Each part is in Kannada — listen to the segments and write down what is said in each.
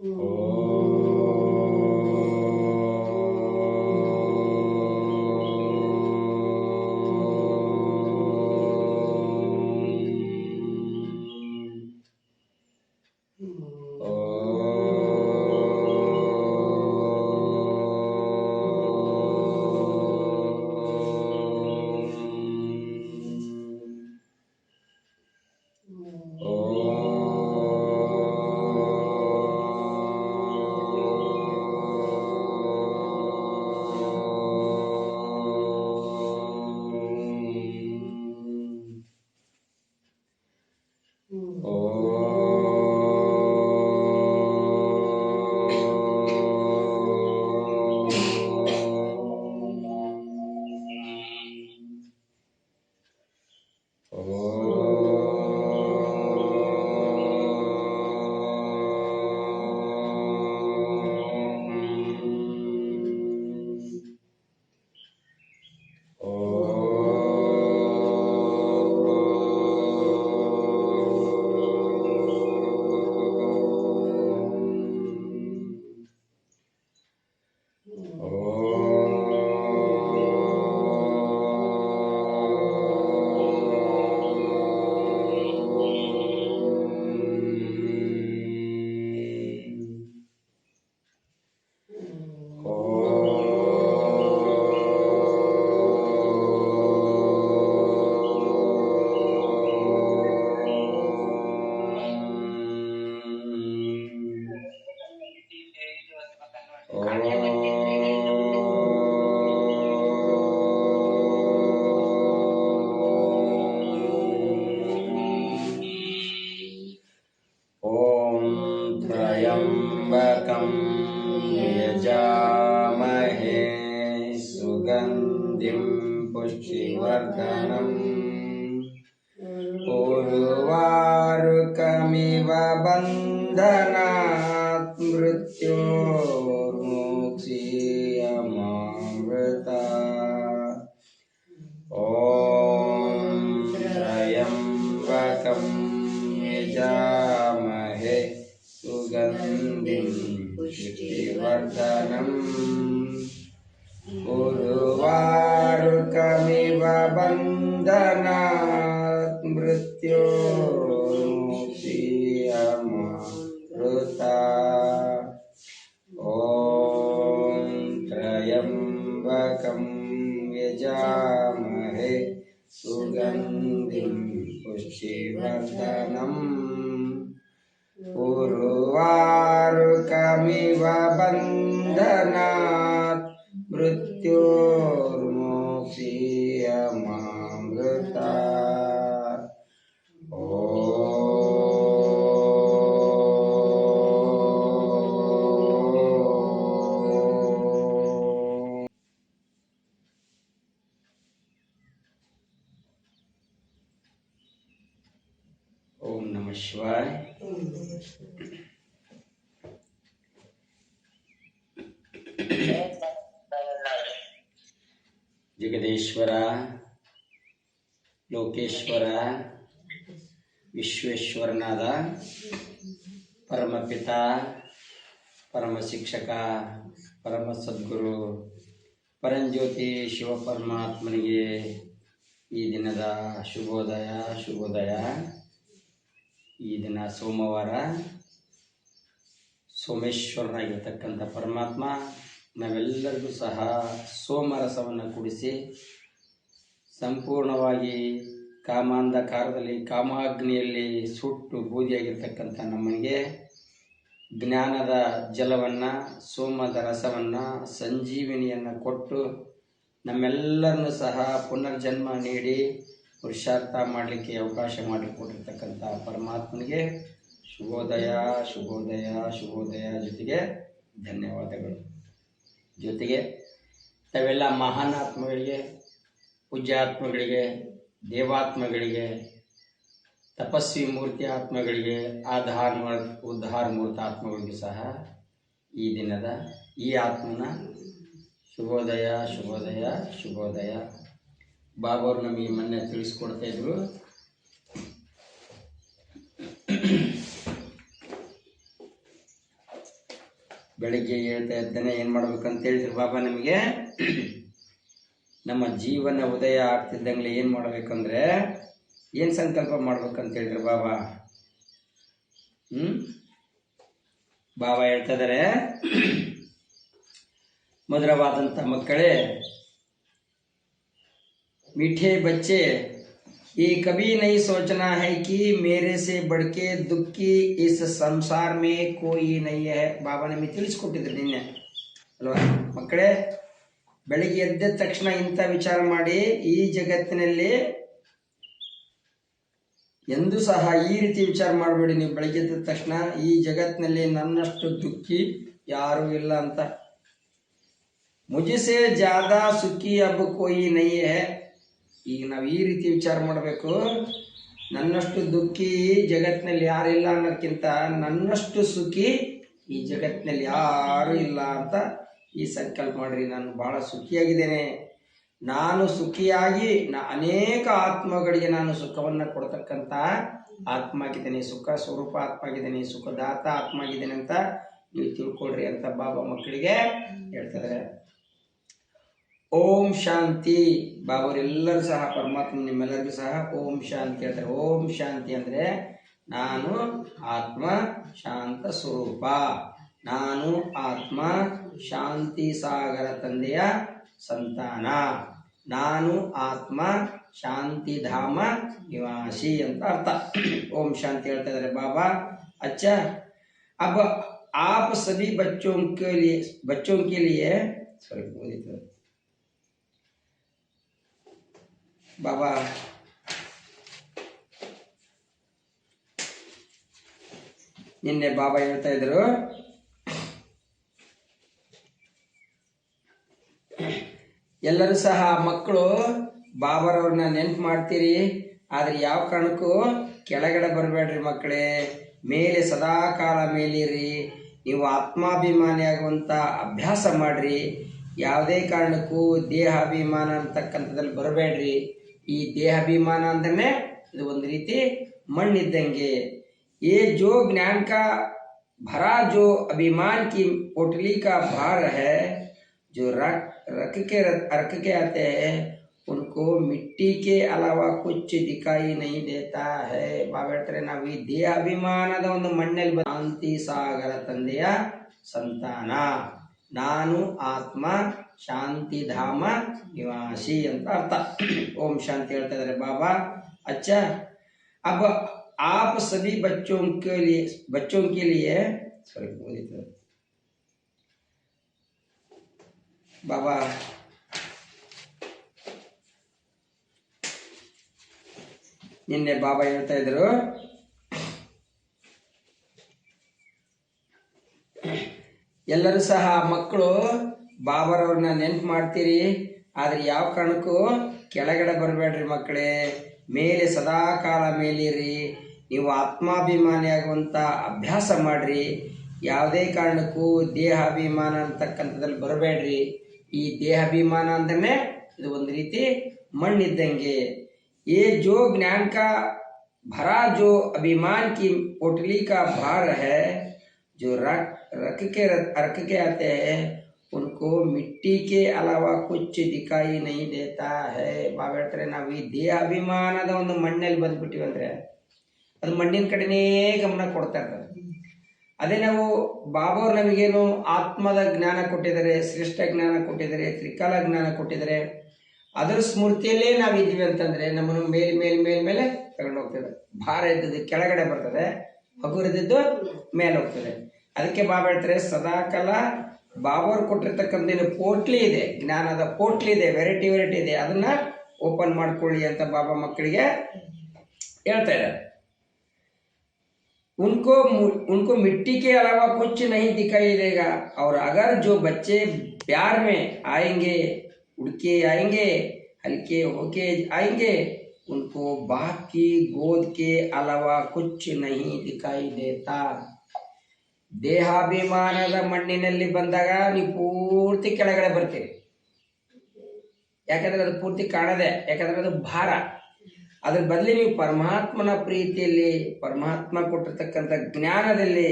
Oh. Конечно. यजामहे सुगन्धिं पुष्टिवर्धनम् उर्वारुकमिव बन्धनात् ಜಗದೇಶ್ವರ, ಲೋಕೇಶ್ವರ, ವಿಶ್ವೇಶ್ವರನಾದ ಪರಮಪಿತ ಪರಮ ಶಿಕ್ಷಕ ಪರಮ ಸದ್ಗುರು ಪರಂಜ್ಯೋತಿ ಶಿವ ಪರಮಾತ್ಮನಿಗೆ ಈ ದಿನದ ಶುಭೋದಯ ಶುಭೋದಯ. ಈ ದಿನ ಸೋಮವಾರ ಸೋಮೇಶ್ವರನಾಗಿರ್ತಕ್ಕಂಥ ಪರಮಾತ್ಮ ನಾವೆಲ್ಲರಿಗೂ ಸಹ ಸೋಮರಸವನ್ನು ಕುಡಿಸಿ ಸಂಪೂರ್ಣವಾಗಿ ಕಾಮಾಂಧಕಾರದಲ್ಲಿ, ಕಾಮಾಗ್ನಿಯಲ್ಲಿ ಸುಟ್ಟು ಬೂದಿಯಾಗಿರ್ತಕ್ಕಂಥ ನಮಗೆ ಜ್ಞಾನದ ಜಲವನ್ನು, ಸೋಮದ ರಸವನ್ನು, ಸಂಜೀವಿನಿಯನ್ನು ಕೊಟ್ಟು ನಮ್ಮೆಲ್ಲರನ್ನು ಸಹ ಪುನರ್ಜನ್ಮ ನೀಡಿ ಪುರುಷಾರ್ಥ ಮಾಡಲಿಕ್ಕೆ ಅವಕಾಶ ಮಾಡಿಕೊಟ್ಟಿರ್ತಕ್ಕಂಥ ಪರಮಾತ್ಮನಿಗೆ ಶುಭೋದಯ ಶುಭೋದಯ ಶುಭೋದಯ ಜೊತೆಗೆ ಧನ್ಯವಾದಗಳು. ಜೊತೆಗೆ ತಾವೆಲ್ಲ ಮಹಾನ್ ಆತ್ಮಗಳಿಗೆ ಪೂಜ್ಯಾತ್ಮಗಳಿಗೆ, ದೇವಾತ್ಮಗಳಿಗೆ, ತಪಸ್ವಿ ಮೂರ್ತಿ ಆತ್ಮಗಳಿಗೆ ಆಧಾರ ಉದ್ಧಾರ ಮೂರ್ತ ಆತ್ಮಗಳಿಗೂ ಸಹ ಈ ದಿನದ ಈ ಆತ್ಮನ ಶುಭೋದಯ ಶುಭೋದಯ ಶುಭೋದಯ. ಬಾಬೋರು ನಮಗೆ ಮೊನ್ನೆ ತಿಳಿಸ್ಕೊಡ್ತಾ ಬೆಳಗ್ಗೆ ಹೇಳ್ತಾ ಇದ್ದಾನೆ ಏನು ಮಾಡ್ಬೇಕಂತೇಳಿ ಬಾಬಾ ನಮಗೆ? ನಮ್ಮ ಜೀವನ ಉದಯ ಆಗ್ತಿದ್ದಂಗ್ಲೆ ಏನು ಮಾಡಬೇಕಂದ್ರೆ, ಏನು ಸಂಕಲ್ಪ ಮಾಡ್ಬೇಕಂತ ಹೇಳಿದ್ರು ಬಾಬಾ ಹ್ಞೂ ಬಾಬಾ ಹೇಳ್ತಾ ಇದ್ದಾರೆ ಮಧುರವಾದಂಥ ಮಕ್ಕಳೇ, ಮಿಠೆ ಬಚ್ಚೆ ये कभी नहीं सोचना है कि मेरे से बढ़ के दुखी इस संसार में कोई नहीं है ಬಾಬಾ ನಮಗೆ ತಿಳಿಸ್ಕೊಟ್ಟಿದ್ರು ನಿನ್ನೆ ಅಲ್ವಾ ಮಕ್ಕಳೇ ಬೆಳಿಗ್ಗೆ ಎದ್ದ ತಕ್ಷಣ ಇಂಥ ವಿಚಾರ ಮಾಡಿ ಈ ಜಗತ್ತಿನಲ್ಲಿ ಎಂದೂ ಸಹ ಈ ರೀತಿ ವಿಚಾರ ಮಾಡಬೇಡಿ ನೀವು ಬೆಳಿಗ್ಗೆ ಎದ್ದ ತಕ್ಷಣ ಈ ಜಗತ್ತಿನಲ್ಲಿ ನನ್ನಷ್ಟು ದುಃಖಿ ಯಾರೂ ಇಲ್ಲ ಅಂತ ಮುಜಿಸೆ ಜಾದಾ ಸುಖಿ ಅಬ್ ಕೋಯಿ ನೈ ಹೇ ಈಗ ನಾವು ಈ ರೀತಿ ವಿಚಾರ ಮಾಡಬೇಕು. ನನ್ನಷ್ಟು ದುಃಖಿ ಜಗತ್ತಿನಲ್ಲಿ ಯಾರಿಲ್ಲ ಅನ್ನೋದಕ್ಕಿಂತ ನನ್ನಷ್ಟು ಸುಖಿ ಈ ಜಗತ್ತಿನಲ್ಲಿ ಯಾರೂ ಇಲ್ಲ ಅಂತ ಈ ಸಂಕಲ್ಪ ಮಾಡ್ರಿ. ನಾನು ಬಹಳ ಸುಖಿಯಾಗಿದ್ದೇನೆ. ನಾನು ಸುಖಿಯಾಗಿ ನಾ ಅನೇಕ ಆತ್ಮಗಳಿಗೆ ನಾನು ಸುಖವನ್ನು ಕೊಡ್ತಕ್ಕಂಥ ಆತ್ಮ ಆಗಿದ್ದೇನೆ ಸುಖ ಸ್ವರೂಪ ಆತ್ಮ ಆಗಿದ್ದೇನೆ ಸುಖದಾತ ಆತ್ಮ ಆಗಿದ್ದೇನೆ ಅಂತ ನೀವು ತಿಳ್ಕೊಳ್ರಿ ಅಂತ ಬಾಬಾ ಮಕ್ಕಳಿಗೆ ಹೇಳ್ತಿದ್ದಾರೆ ಓಂ ಶಾಂತಿ ಬಾಬರೆಲ್ಲರೂ ಸಹ ಪರಮಾತ್ಮ ನಿಮ್ಮೆಲ್ಲರಿಗೂ ಸಹ ಓಂ ಶಾಂತಿ ಹೇಳ್ತಾರೆ ಓಂ ಶಾಂತಿ ಅಂದರೆ ನಾನು ಆತ್ಮ ಶಾಂತ ಸ್ವರೂಪ ನಾನು ಆತ್ಮ ಶಾಂತಿ ಸಾಗರ ತಂದೆಯ ಸಂತಾನ ನಾನು ಆತ್ಮ ಶಾಂತಿಧಾಮ ನಿವಾಸಿ ಅಂತ ಅರ್ಥ ಓಂ ಶಾಂತಿ ಹೇಳ್ತಾ ಇದ್ದಾರೆ ಬಾಬಾ ಅಚ್ಚ अब आप सभी बच्चों के लिए बच्चों के लिए सॉरी ಬಾಬಾ ನಿನ್ನೆ ಬಾಬಾ ಹೇಳ್ತಾ ಇದ್ರು. ಎಲ್ಲರೂ ಸಹ ಮಕ್ಕಳು, ಬಾಬರವ್ರನ್ನ ನೆನ್ಪು ಮಾಡ್ತೀರಿ, ಆದ್ರೆ ಯಾವ ಕಾರಣಕ್ಕೂ ಕೆಳಗಡೆ ಬರಬೇಡ್ರಿ ಮಕ್ಕಳೇ. ಮೇಲೆ ಸದಾಕಾಲ ಮೇಲಿರಿ. ನೀವು ಆತ್ಮಾಭಿಮಾನಿ ಆಗುವಂಥ ಅಭ್ಯಾಸ ಮಾಡ್ರಿ. ಯಾವುದೇ ಕಾರಣಕ್ಕೂ ದೇಹಾಭಿಮಾನ ಅಂತಕ್ಕಂಥದ್ರಲ್ಲಿ ಬರಬೇಡ್ರಿ. ಈ ದೇಹಾಭಿಮಾನ ಅಂದ್ರೆ ಇದು ಒಂದು ರೀತಿ ಮಣ್ಣಿದ್ದಂಗೆ ये जो ज्ञान का भरा जो अभिमान की पोटली का भार है जो रख रख के रख के आते हैं उनको मिट्टी के अलावा कुछ दिखाई नहीं देता है ಬಾಬಾ ಹೇಳ್ತಾರೆ ನಾವು ಈ ದೇಹಾಭಿಮಾನದ ಒಂದು ಮಣ್ಣಲ್ಲಿ ಬ- ಶಾಂತಿ ಸಾಗರ ತಂದೆಯ ಸಂತಾನ ನಾನು ಆತ್ಮ ಶಾಂತಿಧಾಮ ನಿವಾಸಿ ಅಂತ ಅರ್ಥ ಓಂ ಶಾಂತಿ ಹೇಳ್ತಾ ಇದ್ದಾರೆ ಬಾಬಾ ಅಚ್ಚ अब आप सभी बच्चों के लिए बच्चों के लिए सॉरी बाबा ನಿನ್ನೆ ಬಾಬಾ ಹೇಳ್ತಾ ಇದ್ರು ಎಲ್ಲರೂ ಸಹ ಮಕ್ಕಳು ಬಾಬರವ್ರನ್ನ ನೆನ್ಪು ಮಾಡ್ತೀರಿ ಆದ್ರೆ ಯಾವ ಕಾರಣಕ್ಕೂ ಕೆಳಗಡೆ ಬರಬೇಡ್ರಿ ಮಕ್ಕಳೇ ಮೇಲೆ ಸದಾ ಕಾಲ ಮೇಲಿರಿ ನೀವು ಆತ್ಮಾಭಿಮಾನಿ ಆಗುವಂಥ ಅಭ್ಯಾಸ ಮಾಡ್ರಿ ಯಾವುದೇ ಕಾರಣಕ್ಕೂ ದೇಹಾಭಿಮಾನ ಅಂತಕ್ಕಂಥದ್ರಲ್ಲಿ ಬರಬೇಡ್ರಿ ಈ ದೇಹಾಭಿಮಾನ ಅಂದ್ರೆ ಇದು ಒಂದು ರೀತಿ ಮಣ್ಣಿದ್ದಂಗೆ ये जो ज्ञान का भरा जो अभिमान की पोटली का भार है जो रख रख के रख के आते हैं उनको मिट्टी के अलावा कुछ दिखाई नहीं देता है ಬಾಬಾ ಹೇಳ್ತಾರೆ ನಾವು ಈ ದೇಹಾಭಿಮಾನದ ಒಂದು ಮಣ್ಣಲ್ಲಿ ಬಂದ್ಬಿಟ್ಟಿವಿ ಅಂದ್ರೆ ಅದು ಮಣ್ಣಿನ ಕಡೆನೇ ಗಮನ ಕೊಡ್ತಾ ಇರ್ತಾರೆ ಅದೇ ನಾವು ಬಾಬಾವ್ರು ನಮಗೇನು ಆತ್ಮದ ಜ್ಞಾನ ಕೊಟ್ಟಿದ್ದಾರೆ ಶ್ರೇಷ್ಠ ಜ್ಞಾನ ಕೊಟ್ಟಿದ್ದಾರೆ ತ್ರಿಕಾಲ ಜ್ಞಾನ ಕೊಟ್ಟಿದ್ದಾರೆ ಅದರ ಸ್ಮೃತಿಯಲ್ಲೇ ನಾವು ಇದ್ವಿ ಅಂತಂದ್ರೆ ನಮ್ಮನ್ನು ಮೇಲ್ ಮೇಲ್ ಮೇಲ್ ಮೇಲೆ ತಗೊಂಡು ಹೋಗ್ತದೆ ಭಾರ ಇದ್ದದ್ದು ಕೆಳಗಡೆ ಬರ್ತದೆ ಹಗುರದಿದ್ದು ಮೇಲೆ ಹೋಗ್ತದೆ ಅದಕ್ಕೆ ಬಾಬಾ ಹೇಳ್ತಾರೆ ಸದಾಕಾಲ ಬಾಬಾವ್ರು ಕೊಟ್ಟಿರ್ತಕ್ಕಂಥ ಏನು ಪೋಟ್ಲಿ ಇದೆ ಜ್ಞಾನದ ಪೋಟ್ಲಿ ಇದೆ ವೆರೈಟಿ ವೆರೈಟಿ ಇದೆ ಅದನ್ನ ಓಪನ್ ಮಾಡ್ಕೊಳ್ಳಿ ಅಂತ ಬಾಬಾ ಮಕ್ಕಳಿಗೆ ಹೇಳ್ತಾ ಇದ್ದಾರೆ उनको मु- उनको मिट्टी के अलावा कुछ नहीं दिखाई देगा और अगर जो बच्चे प्यार में आएंगे उड़ के आएंगे हल्के होके आएंगे उनको बाप की गोद के अलावा कुछ नहीं दिखाई देता ದೇಹಾಭಿಮಾನದ ಮಣ್ಣಿನಲ್ಲಿ ಬಂದಾಗ ನೀವು ಪೂರ್ತಿ ಕೆಳಗಡೆ ಬರ್ತೀರಿ ಯಾಕಂದ್ರೆ ಅದು ಪೂರ್ತಿ ಕಾಣದೆ, ಯಾಕಂದ್ರೆ ಅದು ಭಾರ. ಅದ್ರ ಬದಲಿ ನೀವು ಪರಮಾತ್ಮನ ಪ್ರೀತಿಯಲ್ಲಿ, ಪರಮಾತ್ಮ ಕೊಟ್ಟಿರ್ತಕ್ಕಂಥ ಜ್ಞಾನದಲ್ಲಿ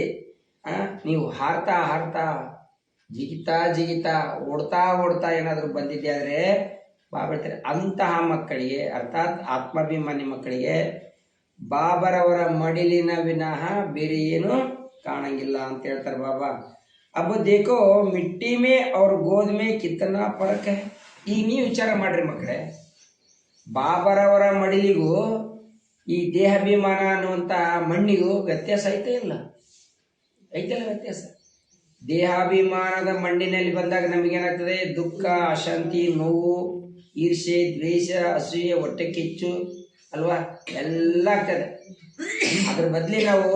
ನೀವು ಹಾರ್ತಾ ಹಾರ್ತಾ, ಜಿಗಿತಾ ಜಿಗಿತಾ, ಓಡ್ತಾ ಓಡ್ತಾ ಏನಾದರೂ ಬಂದಿದ್ದೆ ಆದರೆ ಅಂತಹ ಮಕ್ಕಳಿಗೆ, ಅರ್ಥಾತ್ ಆತ್ಮಾಭಿಮಾನಿ ಮಕ್ಕಳಿಗೆ, ಬಾಬರವರ ಮಡಿಲಿನ ವಿನಃ ಬೇರೆ ಏನು ಕಾಣಂಗಿಲ್ಲ ಅಂತ ಹೇಳ್ತಾರೆ ಬಾಬಾ. ಅಬ್ಬ ದೇಕೋ, ಮಿಟ್ಟಿ ಮೇ ಅವ್ರ ಗೋದ್ ಮೇ ಕಿತ್ತನ ಪರಕ ಈಗ ನೀವು ವಿಚಾರ ಮಾಡ್ರಿ ಮಕ್ಕಳೇ ಬಾಬರವರ ಮಡಿಲಿಗೂ ಈ ದೇಹಾಭಿಮಾನ ಅನ್ನುವಂಥ ಮಣ್ಣಿಗೂ ವ್ಯತ್ಯಾಸ ಐತೆ ಇಲ್ಲ. ಐತಲ್ಲ ವ್ಯತ್ಯಾಸ? ದೇಹಾಭಿಮಾನದ ಮಣ್ಣಿನಲ್ಲಿ ಬಂದಾಗ ನಮಗೇನಾಗ್ತದೆ? ದುಃಖ, ಅಶಾಂತಿ, ನೋವು ಈರ್ಷೆ ದ್ವೇಷ, ಅಸೂಯೆ, ಹೊಟ್ಟೆ ಕಿಚ್ಚು, ಅಲ್ವಾ? ಎಲ್ಲ ಆಗ್ತದೆ. ಅದ್ರ ಬದಲಿ ನಾವು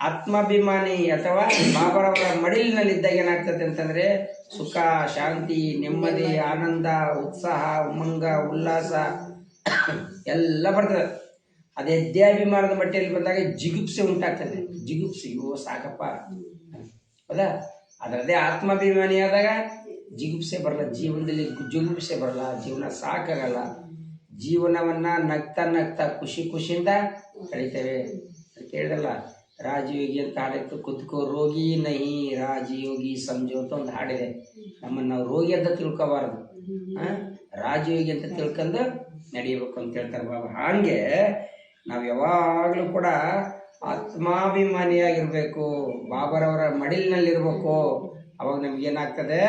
ಆತ್ಮಾಭಿಮಾನಿ ಅಥವಾ ಬಾಬರವರ ಮಡಿಲಿನಲ್ಲಿದ್ದಾಗ ಏನಾಗ್ತದೆ ಅಂತಂದ್ರೆ ಸುಖ, ಶಾಂತಿ, ನೆಮ್ಮದಿ, ಆನಂದ, ಉತ್ಸಾಹ, ಉಮಂಗ, ಉಲ್ಲಾಸ ಎಲ್ಲ ಬರ್ತದೆ. ಅದೇ ಅಧ್ಯಾಭಿಮಾನದ ಮಟ್ಟಿಯಲ್ಲಿ ಬಂದಾಗ ಜಿಗುಪ್ಸೆ ಉಂಟಾಗ್ತದೆ. ಜಿಗುಪ್ಸೆ ಇವು ಸಾಕಪ್ಪ. ಹೌದಾ? ಅದರದೇ ಆತ್ಮಾಭಿಮಾನಿ ಆದಾಗ ಜಿಗುಪ್ಸೆ ಬರಲ್ಲ, ಜೀವನದಲ್ಲಿ ಜಿಗುಪ್ಸೆ ಬರಲ್ಲ, ಜೀವನ ಸಾಕಾಗಲ್ಲ. ಜೀವನವನ್ನ ನಗ್ತಾ ನಗ್ತಾ ಖುಷಿ ಖುಷಿಯಿಂದ ಕಳಿತೇವೆ ಅಂತ ಹೇಳಿದಲ್ಲ. ರಾಜಯೋಗಿ ಅಂತ ಹಾಡಿತ್ತು ಕುತ್ಕೋ, ರೋಗಿ ನಹಿ ರಾಜಯೋಗಿ ಸಂಜು ಅಂತ ಒಂದು ಹಾಡಿದೆ. ನಮ್ಮನ್ನು ನಾವು ರೋಗಿ ಅಂತ ತಿಳ್ಕೋಬಾರ್ದು. ರಾಜ ರಾಜಯೋಗಿ ಅಂತ ತಿಳ್ಕೊಂಡು ನಡಿಬೇಕು ಅಂತ ಹೇಳ್ತಾರೆ ಬಾಬಾ. ಹಾಗೆ ನಾವು ಯಾವಾಗಲೂ ಕೂಡ ಆತ್ಮಾಭಿಮಾನಿಯಾಗಿರ್ಬೇಕು, ಬಾಬರವರ ಮಡಿಲಿನಲ್ಲಿರ್ಬೇಕು. ಅವಾಗ ನಮ್ಗೇನಾಗ್ತದೆ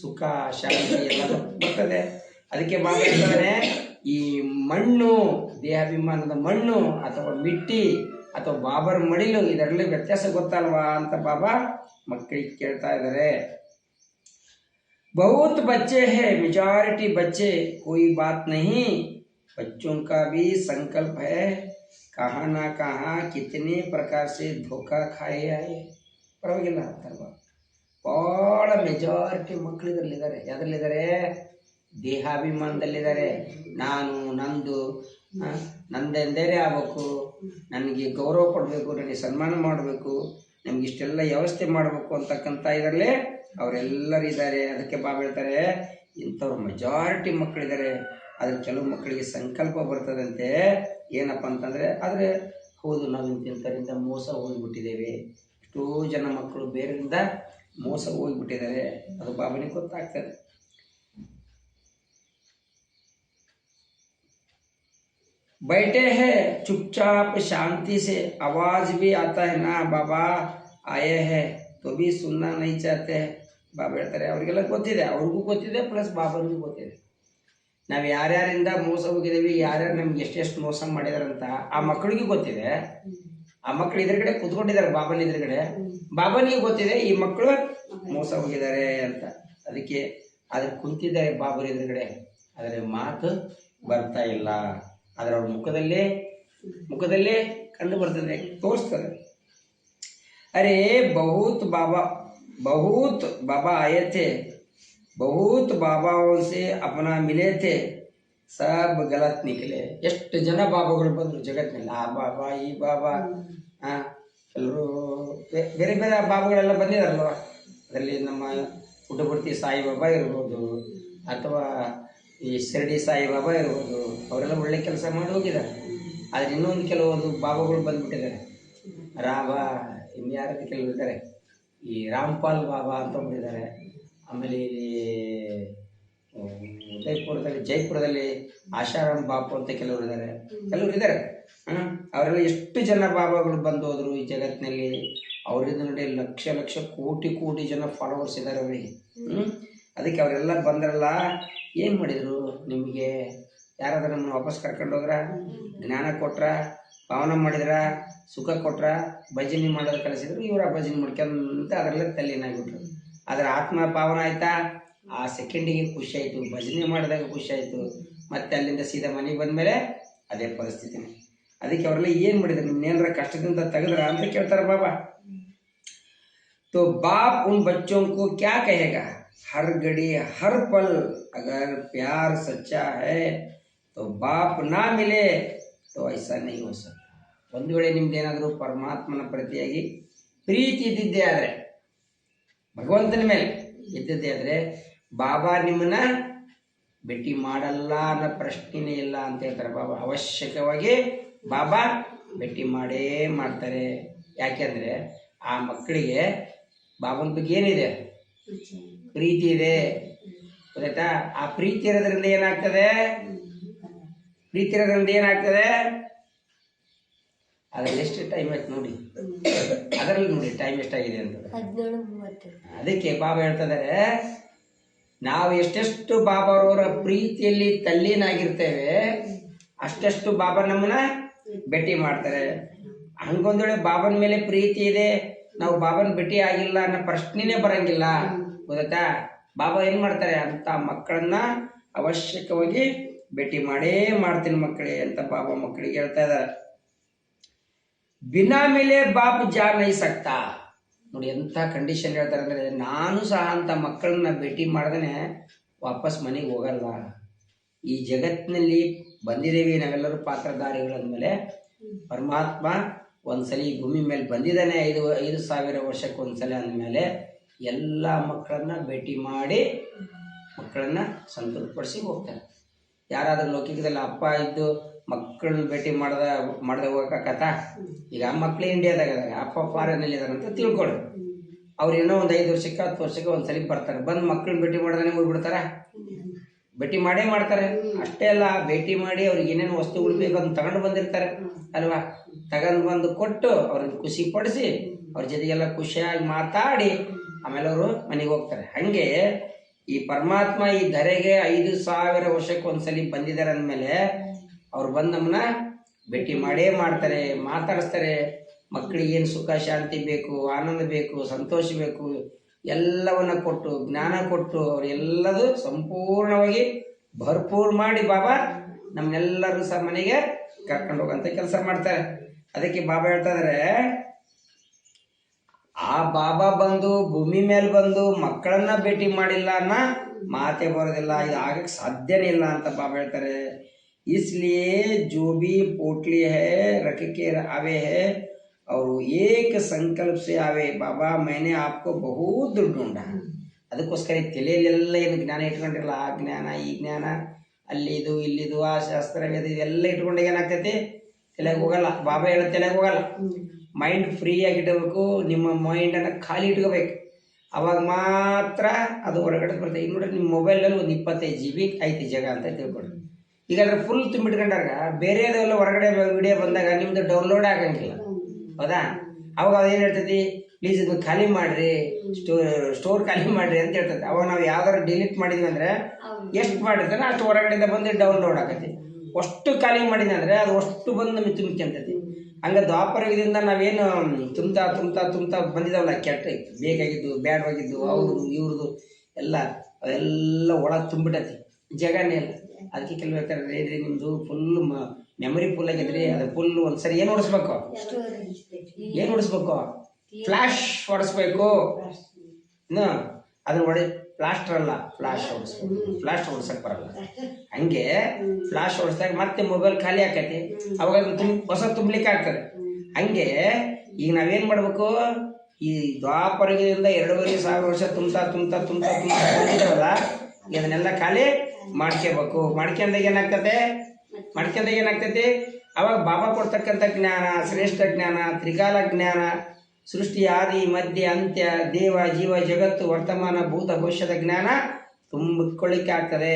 ಸುಖ, ಶಾಂತಿ ಎಲ್ಲ ಬರ್ತದೆ. ಅದಕ್ಕೆ ಬಾಬಾ ಈ ಮಣ್ಣು, ದೇಹಾಭಿಮಾನದ ಮಣ್ಣು ಅಥವಾ ಮಿಟ್ಟಿ ಅಥವಾ ಬಾಬರ್ ಮಡಿಲು ಇದರಲ್ಲಿ ವ್ಯತ್ಯಾಸ ಗೊತ್ತಲ್ವಾ ಅಂತ ಬಾಬಾ ಮಕ್ಕಳಿಗೆ ಕೇಳ್ತಾ ಇದ್ದಾರೆ बहुत बच्चे हैं मेजॉरिटी बच्चे कोई बात नहीं बच्चों का भी संकल्प है कहाँ ना कहाँ कितने प्रकार से धोखा खाए आए ಪರವಾಗಿಲ್ಲ ಅಂತಾರೆ ಬಾಬಾ ಭಾಳ ಮೆಜಾರಿಟಿ ಮಕ್ಕಳು ಇದರಲ್ಲಿದ್ದಾರೆ ಯಾವ್ದ್ರಲ್ಲಿದ್ದಾರೆ ದೇಹಾಭಿಮಾನದಲ್ಲಿದ್ದಾರೆ ನಾನು ನಂದು ಆ, ಎಂದೇರೇ ಆಗಬೇಕು. ನನಗೆ ಗೌರವ ಕೊಡಬೇಕು ನನಗೆ ಸನ್ಮಾನ ಮಾಡಬೇಕು. ನಮ್ಗೆ ಇಷ್ಟೆಲ್ಲ ವ್ಯವಸ್ಥೆ ಮಾಡಬೇಕು ಅಂತಕ್ಕಂಥ ಇದರಲ್ಲೇ ಅವರೆಲ್ಲರೂ ಇದ್ದಾರೆ. ಅದಕ್ಕೆ ಬಾ ಹೇಳ್ತಾರೆ ಇಂಥವ್ರು ಮೆಜಾರಿಟಿ ಮಕ್ಕಳಿದ್ದಾರೆ. ಆದರೆ ಕೆಲವು ಮಕ್ಕಳಿಗೆ ಸಂಕಲ್ಪ ಬರ್ತದಂತೆ. ಏನಪ್ಪ ಅಂತಂದರೆ ಆದರೆ ಹೌದು ನಾವು ಇಂತಿಂಥರಿಂದ ಮೋಸ ಹೋಗಿಬಿಟ್ಟಿದ್ದೇವೆ. ಎಷ್ಟೋ ಜನ ಮಕ್ಕಳು ಬೇರೆಯಿಂದ ಮೋಸ ಹೋಗಿಬಿಟ್ಟಿದ್ದಾರೆ. ಅದು ಬಾಬನಿಗೆ ಗೊತ್ತಾಗ್ತದೆ. बैठे हैं चुपचाप शांति से आवाज भी आता है ना बाबा आए हैं तो भी सुनना नहीं चाहते हैं ಬಾಬಾ ಹೇಳ್ತಾರೆ ಅವರಿಗೆಲ್ಲ ಗೊತ್ತಿದೆ ಅವ್ರಿಗೂ ಗೊತ್ತಿದೆ ಪ್ಲಸ್ ಬಾಬನಿಗೂ ಗೊತ್ತಿದೆ ನಾವು ಯಾರ್ಯಾರಿಂದ ಮೋಸ ಹೋಗಿದ್ದೀವಿ ಯಾರ್ಯಾರು ನಮ್ಗೆ ಎಷ್ಟೆಷ್ಟು ಮೋಸ ಮಾಡಿದಾರಂತ ಆ ಮಕ್ಕಳಿಗೂ ಗೊತ್ತಿದೆ ಆ ಮಕ್ಕಳು ಎದುರುಗಡೆ ಕುತ್ಕೊಂಡಿದ್ದಾರೆ ಬಾಬನ ಎದುರುಗಡೆ ಬಾಬನಿಗೆ ಗೊತ್ತಿದೆ ಈ ಮಕ್ಕಳು ಮೋಸ ಹೋಗಿದ್ದಾರೆ ಅಂತ ಅದಕ್ಕೆ ಅದ್ರ ಕುಂತಿದ್ದಾರೆ ಬಾಬರ ಎದುರುಗಡೆ ಆದರೆ ಮಾತು ಬರ್ತಾ ಇಲ್ಲ ಆದರೆ ಅವ್ರ ಮುಖದಲ್ಲೇ ಮುಖದಲ್ಲೇ ಕಂಡು ಬರ್ತದೆ, ತೋರಿಸ್ತದೆ. ಅರೆ, ಬಹುತ್ ಬಾಬಾ ಬಹುತ್ ಬಾಬಾ ಆಯತೆ, ಬಹುತ್ ಬಾಬಾ ಬಾಬಾವನ್ಸೆ ಅಪನ ಮಿಲೇತೆ. ಸಬ್ ಗಲತ್ ನಿಖಲೆ. ಎಷ್ಟು ಜನ ಬಾಬಾಗಳು ಬಂದರು ಜಗತ್ತಿನಲ್ಲಿ. ಆ ಬಾಬಾ, ಈ ಬಾಬಾ ಹಾಂ ಎಲ್ಲರೂ ಬೇರೆ ಬೇರೆ ಬಾಬಾಗಳೆಲ್ಲ ಬಂದಿದಾರಲ್ವ ಅದರಲ್ಲಿ ನಮ್ಮ ಪುಟ್ಟಪುರ್ತಿ ಸಾಯಿಬಾಬಾ ಇರ್ಬೋದು, ಅಥವಾ ಈ ಶಿರಡಿ ಸಾಯಿಬಾಬಾ ಇರ್ಬೋದು ಅವರೆಲ್ಲ ಒಳ್ಳೆ ಕೆಲಸ ಮಾಡಿ ಹೋಗಿದ್ದಾರೆ. ಆದರೆ ಇನ್ನೊಂದು ಕೆಲವೊಂದು ಬಾಬಾಗಳು ಬಂದ್ಬಿಟ್ಟಿದ್ದಾರೆ. ರಾಮ ಇನ್ಯಾರದ ಕೆಲವರು ಇದ್ದಾರೆ. ಈ ರಾಮ್ಪಾಲ್ ಬಾಬಾ ಅಂತ ಒಬ್ಬರಿದ್ದಾರೆ ಆಮೇಲೆ ಇಲ್ಲಿ ಉದಯಪುರದಲ್ಲಿ, ಜೈಪುರದಲ್ಲಿ ಆಶಾರಾಮ್ ಬಾಪು ಅಂತ ಕೆಲವರು ಇದ್ದಾರೆ. ಕೆಲವರು ಇದ್ದಾರೆ. ಅವರೆಲ್ಲ ಎಷ್ಟು ಜನ ಬಾಬಾಗಳು ಬಂದು ಹೋದರು ಈ ಜಗತ್ತಿನಲ್ಲಿ? ಅವರಿಂದ ನೋಡಿ ಲಕ್ಷ ಲಕ್ಷ, ಕೋಟಿ ಕೋಟಿ ಜನ ಫಾಲೋವರ್ಸ್ ಇದ್ದಾರೆ ಅವರಿಗೆ. ಅದಕ್ಕೆ ಅವರೆಲ್ಲ ಬಂದ್ರಲ್ಲ. ಏನು ಮಾಡಿದರು ನಿಮಗೆ ಯಾರಾದ್ರೂ ನಮ್ಮನ್ನು ವಾಪಸ್ ಕರ್ಕೊಂಡು ಹೋದ್ರ ಜ್ಞಾನ ಕೊಟ್ರ ಪಾವನ ಮಾಡಿದ್ರ ಸುಖ ಕೊಟ್ರ ಭಜನೆ ಮಾಡೋದು ಕಲಿಸಿದ್ರು ಇವ್ರ ಭಜನೆ ಮಾಡ್ಕೊಂತ ಅದರಲ್ಲೇ ತಲ್ಲೀನಾಗ್ಬಿಟ್ರು ಆದರೆ ಆತ್ಮ ಪಾವನ ಆಯ್ತಾ ಆ ಸೆಕೆಂಡಿಗೆ ಖುಷಿ ಆಯಿತು ಭಜನೆ ಮಾಡಿದಾಗ ಖುಷಿ ಆಯಿತು ಮತ್ತೆ ಅಲ್ಲಿಂದ ಸೀದಾ ಮನೆಗೆ ಬಂದಮೇಲೆ ಅದೇ ಪರಿಸ್ಥಿತಿನೇ ಅದಕ್ಕೆ ಅವರೆಲ್ಲ ಏನು ಮಾಡಿದ್ರು ನಿನ್ನೇನಾರ ಕಷ್ಟದಿಂದ ತೆಗೆದ್ರ ಅಂತ ಕೇಳ್ತಾರೆ ಬಾಬಾ तो बाप उन बच्चों को क्या कहेगा हर घड़ी हर पल अगर प्यार सच्चा है तो बाप ना मिले तो ऐसा नहीं हो सकता ಒಂದು ವೇಳೆ ನಿಮ್ದೇನಾದರೂ ಪರಮಾತ್ಮನ ಪ್ರತಿಯಾಗಿ ಪ್ರೀತಿ ಇದ್ದಿದ್ದೇ ಆದರೆ ಭಗವಂತನ ಮೇಲೆ ಇದ್ದದ್ದೇ ಆದರೆ ಬಾಬಾ ನಿಮ್ಮನ್ನ ಭೇಟಿ ಮಾಡಲ್ಲ ಅನ್ನೋ ಪ್ರಶ್ನೆನೇ ಇಲ್ಲ ಅಂತ ಹೇಳ್ತಾರೆ ಬಾಬಾ ಅವಶ್ಯಕವಾಗಿ ಬಾಬಾ ಭೇಟಿ ಮಾಡೇ ಮಾಡ್ತಾರೆ ಯಾಕೆಂದರೆ ಆ ಮಕ್ಕಳಿಗೆ ಬಾಬನ ಬಗ್ಗೆ ಏನಿದೆ ಪ್ರೀತಿ ಇದೆ. ಗೊತ್ತಾಯ್ತಾ? ಆ ಪ್ರೀತಿ ಇರೋದ್ರಿಂದ ಏನಾಗ್ತದೆ? ಪ್ರೀತಿ ಇರೋದ್ರಿಂದ ಏನಾಗ್ತದೆ? ಅದ್ರಲ್ಲಿ ಎಷ್ಟು ಟೈಮ್ ಆಯ್ತು ನೋಡಿ. ಅದರಲ್ಲಿ ನೋಡಿ ಟೈಮ್ ಎಷ್ಟಾಗಿದೆ ಅಂತ. ಅದಕ್ಕೆ ಬಾಬಾ ಹೇಳ್ತಿದ್ದಾರೆ ನಾವು ಎಷ್ಟೆಷ್ಟು ಬಾಬಾರವರ ಪ್ರೀತಿಯಲ್ಲಿ ತಲ್ಲೀನಾಗಿರ್ತೇವೆ ಅಷ್ಟೆಷ್ಟು ಬಾಬಾ ನಮ್ಮನ್ನ ಭೇಟಿ ಮಾಡ್ತಾರೆ. ಹಂಗೊಂದೊಳೆ ಬಾಬನ ಮೇಲೆ ಪ್ರೀತಿ ಇದೆ ನಾವು ಬಾಬನ ಭೇಟಿ ಆಗಿಲ್ಲ ಅನ್ನೋ ಪ್ರಶ್ನೆನೇ ಬರಂಗಿಲ್ಲ. ಗೊತ್ತಾಯ್ತಾ? ಬಾಬಾ ಏನ್ ಮಾಡ್ತಾರೆ? ಅಂತ ಮಕ್ಕಳನ್ನ ಅವಶ್ಯಕವಾಗಿ ಭೇಟಿ ಮಾಡೇ ಮಾಡ್ತೀನಿ ಮಕ್ಕಳೇ ಅಂತ ಬಾಬಾ ಮಕ್ಕಳಿಗೆ ಹೇಳ್ತಾ ಇದ್ದಾರೆ. ಬಿನಾ ಮೇಲೆ ಬಾಪ್ ಜಾ ನೈ ಸಕ್ತಾ ನೋಡಿ ಎಂಥ ಕಂಡೀಷನ್ ಹೇಳ್ತಾರೆ ಅಂದರೆ ನಾನು ಸಹ ಅಂತ ಮಕ್ಕಳನ್ನ ಭೇಟಿ ಮಾಡ್ದೇ ವಾಪಸ್ ಮನೆಗೆ ಹೋಗಲ್ಲ ಈ ಜಗತ್ತಿನಲ್ಲಿ ಬಂದಿದ್ದೇವೆ ನಾವೆಲ್ಲರೂ ಪಾತ್ರಧಾರಿಗಳಂದಮೇಲೆ ಪರಮಾತ್ಮ ಒಂದ್ಸಲಿ ಭೂಮಿ ಮೇಲೆ ಬಂದಿದ್ದಾನೆ ಐದು ಐದು ಸಾವಿರ ವರ್ಷಕ್ಕೆ ಒಂದ್ಸಲ ಅಂದಮೇಲೆ ಎಲ್ಲ ಮಕ್ಕಳನ್ನ ಭೇಟಿ ಮಾಡಿ ಮಕ್ಕಳನ್ನ ಸಂತೃಪ್ತಿಪಡಿಸಿ ಹೋಗ್ತಾರೆ. ಯಾರಾದ್ರೂ ಲೌಕಿಕದಲ್ಲಿ ಅಪ್ಪ ಇದ್ದು ಮಕ್ಕಳನ್ನ ಭೇಟಿ ಮಾಡ್ದ, ಮಾಡದೆ ಹೋಗಕ್ಕತ್ತ ಈಗ ಮಕ್ಕಳು ಇಂಡಿಯಾದಾಗ ಇದಾರೆ, ಅಪ್ಪ ಫಾರಿನಲ್ಲಿ ಅಂತ ತಿಳ್ಕೊಳ್ಳಿ ಅವ್ರು ಏನೋ ಒಂದು ಐದು ವರ್ಷಕ್ಕೆ, ಹತ್ತು ವರ್ಷಕ್ಕೆ ಒಂದ್ಸಲಿ ಬರ್ತಾರೆ. ಬಂದು ಮಕ್ಕಳನ್ನ ಭೇಟಿ ಮಾಡ್ದಾನೆ ಹೋಗ್ಬಿಡ್ತಾರ ಭೇಟಿ ಮಾಡೇ ಮಾಡ್ತಾರೆ. ಅಷ್ಟೇ ಅಲ್ಲ, ಭೇಟಿ ಮಾಡಿ ಅವ್ರಿಗೆ ಏನೇನು ವಸ್ತುಗಳು ಬೇಕು ಅದನ್ನ ತಗೊಂಡು ಬಂದಿರ್ತಾರೆ, ಅಲ್ವಾ? ತಗೊಂಡು ಬಂದು ಕೊಟ್ಟು ಅವ್ರನ್ನ ಖುಷಿ ಪಡಿಸಿ ಅವ್ರ ಜೊತೆಗೆಲ್ಲ ಖುಷಿಯಾಗಿ ಮಾತಾಡಿ ಆಮೇಲೆ ಅವರು ಮನೆಗೆ ಹೋಗ್ತಾರೆ. ಹಂಗೆ ಈ ಪರಮಾತ್ಮ ಈ ಧರೆಗೆ ಐದು ಸಾವಿರ ವರ್ಷಕ್ಕೆ ಒಂದ್ಸಲಿ ಬಂದಿದ್ದಾರೆ ಅಂದಮೇಲೆ ಅವ್ರು ಬಂದು ನಮ್ಮನ್ನ ಭೇಟಿ ಮಾಡೇ ಮಾಡ್ತಾರೆ, ಮಾತಾಡಿಸ್ತಾರೆ. ಮಕ್ಕಳಿಗೆ ಏನು ಸುಖ, ಶಾಂತಿ ಬೇಕು, ಆನಂದ ಬೇಕು, ಸಂತೋಷ ಬೇಕು, ಎಲ್ಲವನ್ನ ಕೊಟ್ಟು, ಜ್ಞಾನ ಕೊಟ್ಟು ಅವರೆಲ್ಲದೂ ಸಂಪೂರ್ಣವಾಗಿ ಭರ್ಪೂರ್ ಮಾಡಿ ಬಾಬಾ ನಮ್ಮನ್ನೆಲ್ಲರೂ ಸಹ ಮನೆಗೆ ಕರ್ಕೊಂಡು ಹೋಗಂತ ಕೆಲಸ ಮಾಡ್ತಾರೆ. ಅದಕ್ಕೆ ಬಾಬಾ ಹೇಳ್ತಾ ಇದಾರೆ ಆ ಬಾಬಾ ಬಂದು, ಭೂಮಿ ಮೇಲೆ ಬಂದು ಮಕ್ಕಳನ್ನ ಭೇಟಿ ಮಾಡಿಲ್ಲ ಅನ್ನ ಮಾತೆ ಬರೋದಿಲ್ಲ. ಇದು ಆಗಕ್ಕೆ ಸಾಧ್ಯನೇ ಇಲ್ಲ ಅಂತ ಬಾಬಾ ಹೇಳ್ತಾರೆ. ಇಸ್ಲಿ, ಜೋಬಿ, ಪೋಟ್ಲಿ ಹೇ ರಕಕ್ಕೆ ಅವೇ ಹೇ, ಅವರು ಏಕ ಸಂಕಲ್ಪ ಅವೇ. ಬಾಬಾ, ಮೈನೆ ಆಪ್ಕೋ ಬಹು ದುಡ್ಡು ಉಂಡ ಅದಕ್ಕೋಸ್ಕರ ತಲೆಯಲ್ಲೆಲ್ಲ ಏನು ಜ್ಞಾನ ಇಟ್ಕೊಂಡಿರಲ್ಲ, ಆ ಜ್ಞಾನ, ಈ ಜ್ಞಾನ, ಅಲ್ಲಿದು, ಇಲ್ಲಿದು, ಆ ಶಾಸ್ತ್ರ ಇದೆಲ್ಲ ಇಟ್ಕೊಂಡಾಗ ಏನಾಗ್ತೈತಿ? ತಲೆಗೆ ಹೋಗಲ್ಲ. ಬಾಬಾ ಹೇಳ ತಲೆಗೆ ಹೋಗಲ್ಲ. ಮೈಂಡ್ ಫ್ರೀ ಆಗಿಡಬೇಕು ನಿಮ್ಮ ಮೈಂಡನ್ನು ಖಾಲಿ ಇಟ್ಕೋಬೇಕು. ಅವಾಗ ಮಾತ್ರ ಅದು ಹೊರಗಡೆ ಬರುತ್ತೆ. ಈಗ ನೋಡ್ರಿ ನಿಮ್ಮ ಮೊಬೈಲಲ್ಲಿ ಒಂದು ಇಪ್ಪತ್ತೈದು ಜಿ ಬಿ ಐತಿ ಜಾಗ ಅಂತ ತಿಳ್ಕೊಡ್ರಿ ಈಗ ಅದ್ರ ಫುಲ್ ತುಂಬಿಟ್ಕೊಂಡಾಗ ಬೇರೆದೆಲ್ಲ ಹೊರಗಡೆ ವಿಡಿಯೋ ಬಂದಾಗ ನಿಮ್ದು ಡೌನ್ಲೋಡ್ ಆಗಂಗಿಲ್ಲ. ಹೌದಾ? ಅವಾಗ ಅದೇನು ಹೇಳ್ತೈತಿ ಪ್ಲೀಸ್ ಇದು ಖಾಲಿ ಮಾಡ್ರಿ ಸ್ಟೋರ್ ಸ್ಟೋರ್ ಖಾಲಿ ಮಾಡ್ರಿ ಅಂತ ಹೇಳ್ತೈತಿ ಅವಾಗ ನಾವು ಯಾವ್ದಾರು ಡಿಲೀಟ್ ಮಾಡಿದ್ವಿ ಅಂದ್ರೆ ಎಷ್ಟು ಮಾಡಿರ್ತಾನೆ ಅಷ್ಟು ಹೊರಗಡೆಯಿಂದ ಬಂದು ಡೌನ್ಲೋಡ್ ಆಗತ್ತೆ. ಅಷ್ಟು ಖಾಲಿ ಮಾಡಿದ್ವಿ ಅಂದ್ರೆ ಅದು ಅಷ್ಟು ಬಂದು ನಮಗೆ ತುಂಬ್ಕೊಂತೈತಿ ಹಂಗ ದ್ವಾಪರದಿಂದ ನಾವೇನು ತುಂಬ್ತಾ ತುಂಬ್ತಾ ತುಂಬ್ತಾ ಬಂದಿದ್ದಾವಲ್ಲ ಕೆಟ್ಟ ಬೇಕಾಗಿದ್ದು ಬ್ಯಾಡವಾಗಿದ್ದು ಅವ್ರದ್ದು ಇವ್ರದ್ದು ಎಲ್ಲ ಎಲ್ಲ ಒಳ ತುಂಬಿಟ್ಟೈತಿ ಜಗನೇ ಇಲ್ಲ. ಅದಕ್ಕೆ ಕೆಲವು ಹೇಳ್ತಾರೆ ರೀ ನಿಮ್ಮದು ಫುಲ್ ಮೆಮೊರಿ ಫುಲ್ ಆಗಿದ್ರಿ ಅದು ಫುಲ್ ಒಂದ್ಸರಿ ಏನು ಹೊಡಿಸ್ಬೇಕು ಏನು ಹೊಡಿಸ್ಬೇಕು ಫ್ಲಾಶ್ ಹೊಡಿಸ್ಬೇಕು ಇನ್ನು ಅದನ್ನ ಹೊಡೆ ಪ್ಲಾಸ್ಟರ್ ಅಲ್ಲ ಫ್ಲಾಶ್ ಹೊಡಿಸ್ಬೇಕು ಫ್ಲಾಶ್ ಹೊಡ್ಸಕ್ ಬರಲ್ಲ. ಹಂಗೆ ಫ್ಲಾಶ್ ಹೊಡಿಸಿದಾಗ ಮತ್ತೆ ಮೊಬೈಲ್ ಖಾಲಿ ಆಕೈತಿ. ಅವಾಗ ತುಂಬ ಹೊಸ ತುಂಬಲಿಕ್ಕೆ ಆಗ್ತದೆ. ಹಂಗೆ ಈಗ ನಾವೇನ್ ಮಾಡ್ಬೇಕು? ಈ ದ್ವಾಪರದಿಂದ ಎರಡೂವರೆ ಸಾವಿರ ವರ್ಷ ತುಂಬ್ತಾ ತುಂಬ್ತಾ ತುಂಬ್ತಾ ತುಂಬ್ತಾ ಇದನ್ನೆಲ್ಲ ಖಾಲಿ ಮಾಡ್ಕೋಬೇಕು. ಮಾಡ್ಕೊಂಡಾಗ ಏನಾಗ್ತದೆ? ಮಾಡ್ಕೊಂಡಾಗ ಏನಾಗ್ತೈತಿ? ಅವಾಗ ಬಾಬಾ ಕೊಡ್ತಕ್ಕಂಥ ಜ್ಞಾನ ಶ್ರೇಷ್ಠ ಜ್ಞಾನ ತ್ರಿಕಾಲ ಜ್ಞಾನ ಸೃಷ್ಟಿ ಆದಿ ಮಧ್ಯ ಅಂತ್ಯ ದೇವ ಜೀವ ಜಗತ್ತು ವರ್ತಮಾನ ಭೂತ ಭವಿಷ್ಯದ ಜ್ಞಾನ ತುಂಬಿಕೊಳ್ಳಿಕ್ಕೆ ಆಗ್ತದೆ.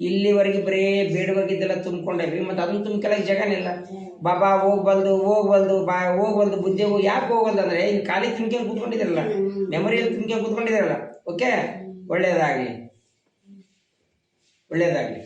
ಇಲ್ಲಿವರೆಗೆ ಬರೀ ಬೇಡವಾಗಿದ್ದೆಲ್ಲ ತುಂಬಿಕೊಂಡೇವಿ ಮತ್ತು ಅದನ್ನು ತುಂಬಿಕೊಳ್ಳಕ್ಕೆ ಜಗನಿಲ್ಲ. ಬಾಬಾ ಹೋಗ್ಬಲ್ದು ಹೋಗ್ಬಲ್ದು ಬಾ ಹೋಗ್ಬಲ್ದು ಬುದ್ಧಿ ಹೋಗಿ, ಯಾಕೆ ಹೋಗ್ಬಲ್ದು ಅಂದರೆ ಇನ್ನು ಖಾಲಿ ತುಂಬ್ಕೊಂಡು ಕೂತ್ಕೊಂಡಿದ್ದೀರಲ್ಲ. ಮೆಮೊರಿಯಲ್ಲಿ ತುಂಬ್ಕೊಂಡು ಕೂತ್ಕೊಂಡಿದ್ದೀರಲ್ಲ. ಓಕೆ? ಒಳ್ಳೆಯದಾಗಲಿ. ಒಳ್ಳೇದಾಗಲಿ